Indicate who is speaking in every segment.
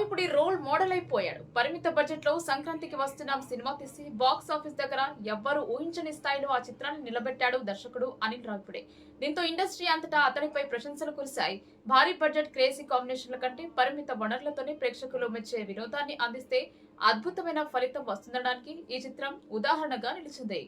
Speaker 1: Anil Ravipudi role model అయిపోయాడు. పరిమిత బడ్జెట్లో సంక్రాంతికి వస్తున్న సినిమా తీసి బాక్స్ ఆఫీస్ దగ్గర ఎవ్వరు ఊహించని స్థాయిలో ఆ చిత్రాన్ని నిలబెట్టాడు దర్శకుడు అనిల్ రావిపుడే. దీంతో ఇండస్ట్రీ అంతటా అతనిపై ప్రశంసలు కురిశాయి. భారీ బడ్జెట్ క్రేజీ కాంబినేషన్ల కంటే పరిమిత వనరులతోనే ప్రేక్షకులు మెచ్చే వినోదాన్ని అందిస్తే అద్భుతమైన ఫలితం వస్తుందనడానికి ఈ చిత్రం ఉదాహరణగా నిలిచింది.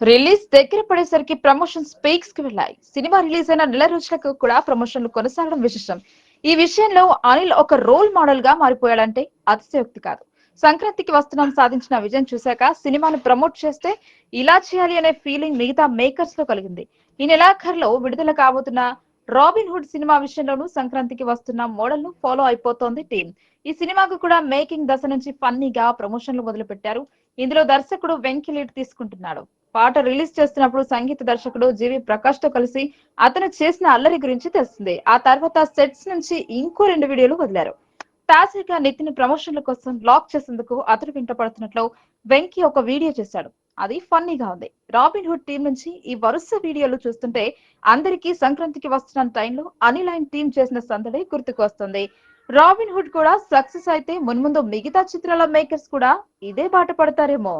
Speaker 2: రిలీజ్ దగ్గర పడేసరికి ప్రమోషన్స్ పీక్స్కి వెళ్ళాయి. సినిమా రిలీజ్ అయిన నెల రోజులకు కూడా ప్రమోషన్లు కొనసాగడం విశేషం. ఈ విషయంలో అనిల్ ఒక రోల్ మోడల్గా మారిపోయాడంటే అతిశయోక్తి కాదు. సంక్రాంతికి వస్తున్నాం సాధించిన విజయం చూశాక సినిమాను ప్రమోట్ చేస్తే ఇలా చేయాలి అనే ఫీలింగ్ మిగతా మేకర్స్లో కలిగింది. ఈ నెలాఖరులో విడుదల కాబోతున్న రాబిన్ హుడ్ సినిమా విషయంలోనూ సంక్రాంతికి వస్తున్న మోడల్ను ఫాలో అయిపోతోంది టీం. ఈ సినిమాకు కూడా మేకింగ్ దశ నుంచి ఫన్నీగా ప్రమోషన్లు మొదలు పెట్టారు ఇందులో దర్శకుడు వెంకి లీడ్ తీసుకుంటున్నాడు. పాట రిలీజ్ చేస్తున్నప్పుడు సంగీత దర్శకుడు జీవి ప్రకాష్తో కలిసి అతను చేసిన అల్లరి గురించి తెలిసింది ఆ తర్వాత సెట్స్ నుంచి ఇంకో రెండు వీడియోలు వదిలారు. తాజాగా నితిన్ ప్రమోషన్ల కోసం లాక్ చేసేందుకు అతడు వెంట పడుతున్నట్లు వెంకీ ఒక వీడియో చేశాడు. అది ఫన్నీగా ఉంది. రాబిన్ హుడ్ టీం నుంచి ఈ వరుస వీడియోలు చూస్తుంటే అందరికీ సంక్రాంతికి వస్తున్న టైంలో అనిల్ అండ్ టీం చేసిన సందడి గుర్తుకొస్తుంది రాబిన్ హుడ్ కూడా సక్సెస్ అయితే మున్ముందు మిగతా చిత్రాల మేకర్స్ కూడా ఇదే బాట పడతారేమో.